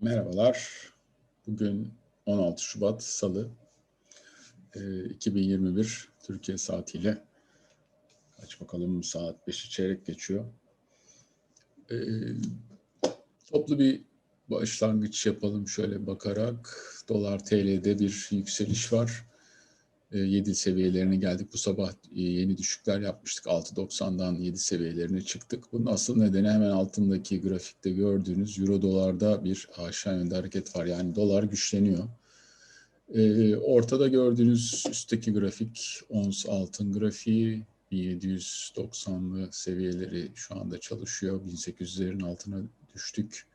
Merhabalar. Bugün 16 Şubat Salı. Ee, 2021 Türkiye saatiyle. Aç bakalım saat 5'i çeyrek geçiyor. Ee, toplu bir başlangıç yapalım şöyle bakarak. Dolar TL'de bir yükseliş var. 7 seviyelerine geldik. Bu sabah e, yeni düşükler yapmıştık. 6.90'dan 7 seviyelerine çıktık. Bunun asıl nedeni hemen altındaki grafikte gördüğünüz Euro dolarda bir aşağı yönde hareket var. Yani dolar güçleniyor. E, ortada gördüğünüz üstteki grafik ons altın grafiği 1790'lı seviyeleri şu anda çalışıyor. 1800'lerin altına düştük.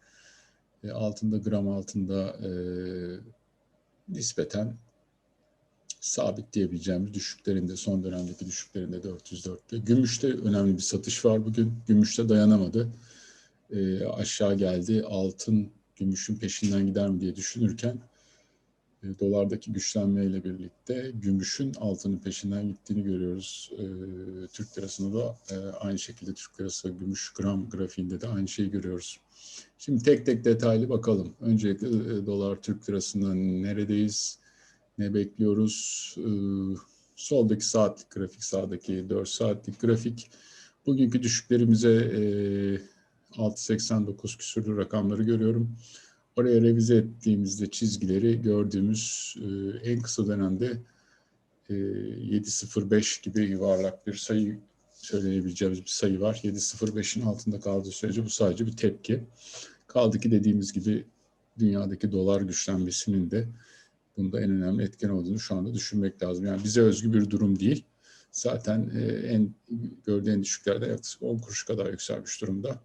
E, altında gram altında e, nispeten sabit diyebileceğimiz düşüklerinde son dönemdeki düşüklerinde 404'te. Gümüşte önemli bir satış var bugün. Gümüşte dayanamadı. E, aşağı geldi. Altın gümüşün peşinden gider mi diye düşünürken e, dolardaki güçlenmeyle birlikte gümüşün altının peşinden gittiğini görüyoruz. E, Türk lirasında da e, aynı şekilde Türk lirası gümüş gram grafiğinde de aynı şeyi görüyoruz. Şimdi tek tek detaylı bakalım. Öncelikle e, dolar Türk lirasından neredeyiz? Ne bekliyoruz? Ee, soldaki saatlik grafik, sağdaki 4 saatlik grafik. Bugünkü düşüklerimize e, 6.89 küsürlü rakamları görüyorum. Oraya revize ettiğimizde çizgileri gördüğümüz e, en kısa dönemde e, 7.05 gibi yuvarlak bir sayı söyleyebileceğimiz bir sayı var. 7.05'in altında kaldığı sürece bu sadece bir tepki. Kaldı ki dediğimiz gibi dünyadaki dolar güçlenmesinin de Bunda en önemli etken olduğunu şu anda düşünmek lazım. Yani bize özgü bir durum değil. Zaten e, en gördüğü en düşüklerde yaklaşık 10 kuruş kadar yükselmiş durumda.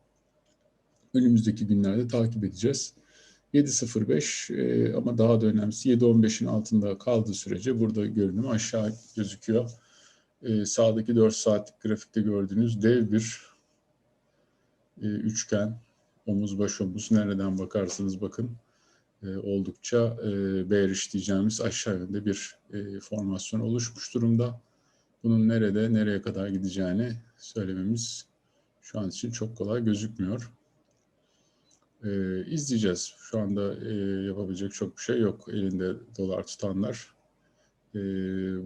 Önümüzdeki günlerde takip edeceğiz. 7.05 e, ama daha da önemlisi 7.15'in altında kaldığı sürece burada görünüm aşağı gözüküyor. E, sağdaki 4 saatlik grafikte gördüğünüz dev bir üçgen omuz baş omuz nereden bakarsanız bakın e, oldukça e, bearish diyeceğimiz aşağı yönde bir e, formasyon oluşmuş durumda. Bunun nerede, nereye kadar gideceğini söylememiz şu an için çok kolay gözükmüyor. E, izleyeceğiz. Şu anda e, yapabilecek çok bir şey yok elinde dolar tutanlar.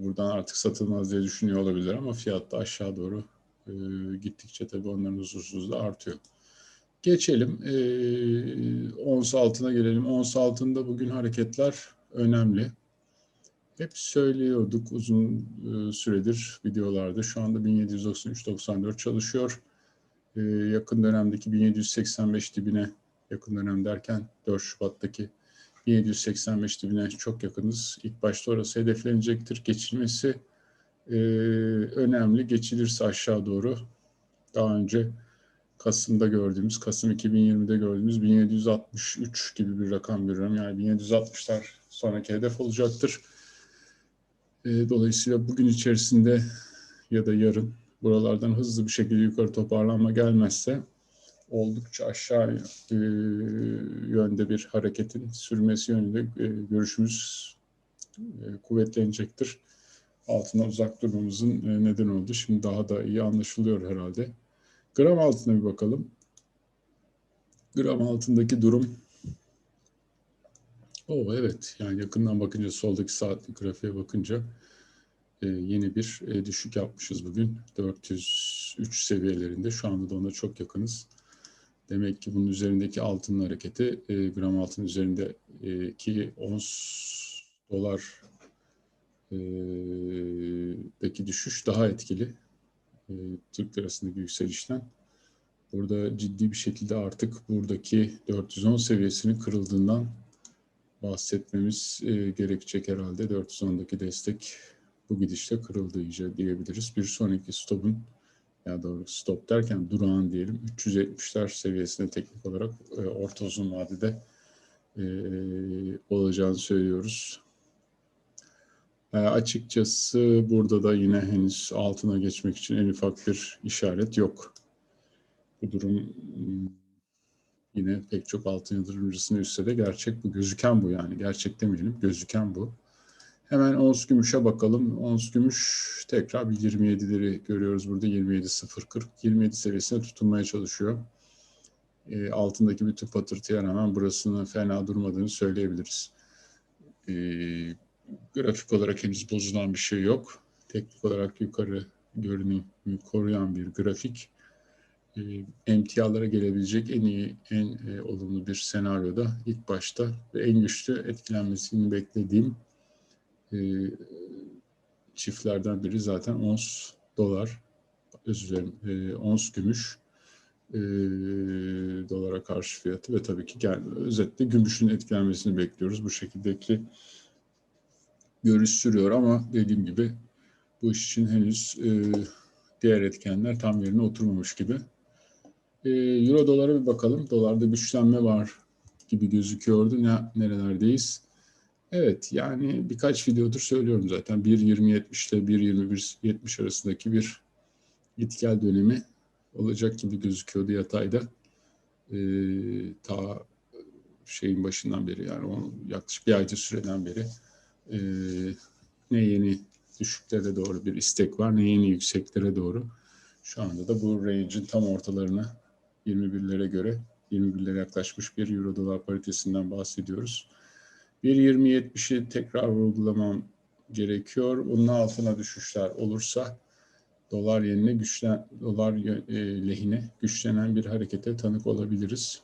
Buradan artık satılmaz diye düşünüyor olabilir ama fiyat da aşağı doğru gittikçe tabii onların huzursuzluğu da artıyor. Geçelim. E, ons altına gelelim. Ons altında bugün hareketler önemli. Hep söylüyorduk uzun e, süredir videolarda. Şu anda 1793-94 çalışıyor. E, yakın dönemdeki 1785 dibine yakın dönem derken 4 Şubat'taki 1785 dibine çok yakınız. İlk başta orası hedeflenecektir. Geçilmesi e, önemli. Geçilirse aşağı doğru daha önce Kasım'da gördüğümüz, Kasım 2020'de gördüğümüz 1763 gibi bir rakam görüyorum. Yani 1760'lar sonraki hedef olacaktır. E, dolayısıyla bugün içerisinde ya da yarın buralardan hızlı bir şekilde yukarı toparlanma gelmezse oldukça aşağı e, yönde bir hareketin sürmesi yönünde e, görüşümüz e, kuvvetlenecektir. Altına uzak durmamızın neden oldu. Şimdi daha da iyi anlaşılıyor herhalde. Gram altına bir bakalım. Gram altındaki durum o evet yani yakından bakınca soldaki saatlik grafiğe bakınca e, yeni bir e, düşük yapmışız bugün. 403 seviyelerinde şu anda da ona çok yakınız. Demek ki bunun üzerindeki altın hareketi e, gram altın üzerindeki e, ons dolar e, deki düşüş daha etkili e, Türk lirasındaki yükselişten. Burada ciddi bir şekilde artık buradaki 410 seviyesinin kırıldığından bahsetmemiz e, gerekecek herhalde. 410'daki destek bu gidişte kırıldı iyice diyebiliriz. Bir sonraki stopun ya doğru stop derken durağan diyelim 370'ler seviyesinde teknik olarak e, orta uzun vadede e, olacağını söylüyoruz. E, açıkçası burada da yine henüz altına geçmek için en ufak bir işaret yok. Bu durum hmm, yine pek çok altın yatırımcısını üstte de gerçek bu. Gözüken bu yani. Gerçek demeyelim. Gözüken bu. Hemen ons gümüşe bakalım. Ons gümüş tekrar bir 27'leri görüyoruz burada. 27.040. 27 seviyesine tutunmaya çalışıyor. e, altındaki bütün patırtıya rağmen burasının fena durmadığını söyleyebiliriz. E, grafik olarak henüz bozulan bir şey yok. Teknik olarak yukarı görünümü koruyan bir grafik. E, emtialara gelebilecek en iyi, en e, olumlu bir senaryoda ilk başta ve en güçlü etkilenmesini beklediğim e, çiftlerden biri zaten ons dolar, özür dilerim, e, ons gümüş dolara karşı fiyatı ve tabii ki gel, özetle gümüşün etkilenmesini bekliyoruz. Bu şekildeki görüş sürüyor ama dediğim gibi bu iş için henüz e, diğer etkenler tam yerine oturmamış gibi. E, Euro dolara bir bakalım. Dolarda güçlenme var gibi gözüküyordu. Ne, nerelerdeyiz? Evet yani birkaç videodur söylüyorum zaten 1.20.70 ile 1.21.70 arasındaki bir gitgel dönemi olacak gibi gözüküyordu yatayda. Ee, ta şeyin başından beri yani yaklaşık bir ayda süreden beri e, ne yeni düşüklere doğru bir istek var ne yeni yükseklere doğru. Şu anda da bu range'in tam ortalarına 21'lere göre 21'lere yaklaşmış bir euro dolar paritesinden bahsediyoruz. 1.20.70'i tekrar vurgulamam gerekiyor. Bunun altına düşüşler olursa dolar yerine güçlen dolar e, lehine güçlenen bir harekete tanık olabiliriz.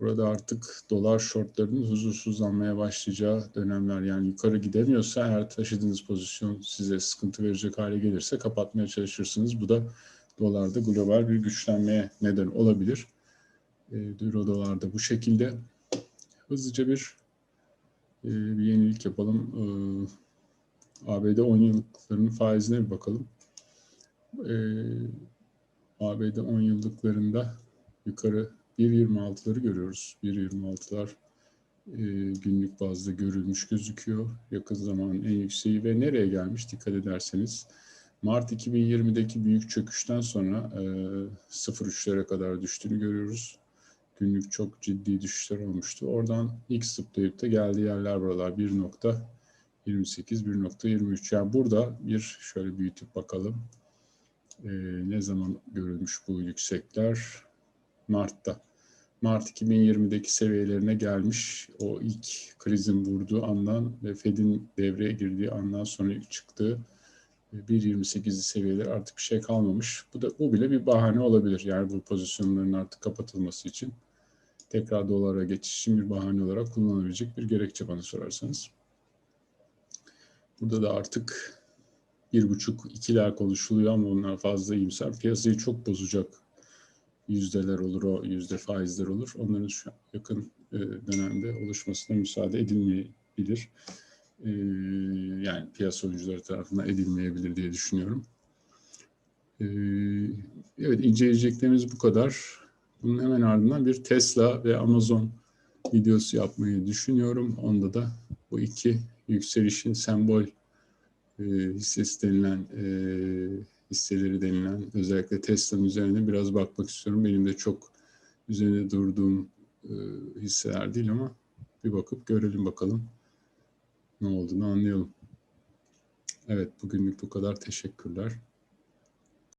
Burada artık dolar shortlarının huzursuzlanmaya başlayacağı dönemler yani yukarı gidemiyorsa eğer taşıdığınız pozisyon size sıkıntı verecek hale gelirse kapatmaya çalışırsınız. Bu da dolarda global bir güçlenmeye neden olabilir. E, Euro dolarda bu şekilde hızlıca bir e, bir yenilik yapalım. E, ABD 10 yıllıklarının faizine bir bakalım. E, ABD 10 yıllıklarında yukarı 1.26'ları görüyoruz. 1.26'lar e, günlük bazda görülmüş gözüküyor. Yakın zamanın en yükseği ve nereye gelmiş dikkat ederseniz Mart 2020'deki büyük çöküşten sonra e, 0.3'lere kadar düştüğünü görüyoruz. Günlük çok ciddi düşüşler olmuştu. Oradan ilk zıplayıp da geldiği yerler buralar 1.28, 1.23. Yani burada bir şöyle büyütüp bakalım. E, ne zaman görülmüş bu yüksekler? Mart'ta. Mart 2020'deki seviyelerine gelmiş. O ilk krizin vurduğu andan ve Fed'in devreye girdiği andan sonra çıktığı 1.28'li seviyeler artık bir şey kalmamış. Bu da bu bile bir bahane olabilir. Yani bu pozisyonların artık kapatılması için tekrar dolara geçiş için bir bahane olarak kullanılabilecek bir gerekçe bana sorarsanız. Burada da artık bir buçuk ikiler konuşuluyor ama onlar fazla iyimser. Piyasayı çok bozacak yüzdeler olur, o yüzde faizler olur. Onların şu yakın e, dönemde oluşmasına müsaade edilmeyebilir. E, yani piyasa oyuncuları tarafından edilmeyebilir diye düşünüyorum. E, evet inceleyeceklerimiz bu kadar. Bunun hemen ardından bir Tesla ve Amazon videosu yapmayı düşünüyorum. Onda da bu iki yükselişin sembol e, hissesi denilen e, hisseleri denilen özellikle Tesla'nın üzerine biraz bakmak istiyorum. Benim de çok üzerine durduğum e, hisseler değil ama bir bakıp görelim bakalım ne olduğunu anlayalım. Evet bugünlük bu kadar. Teşekkürler.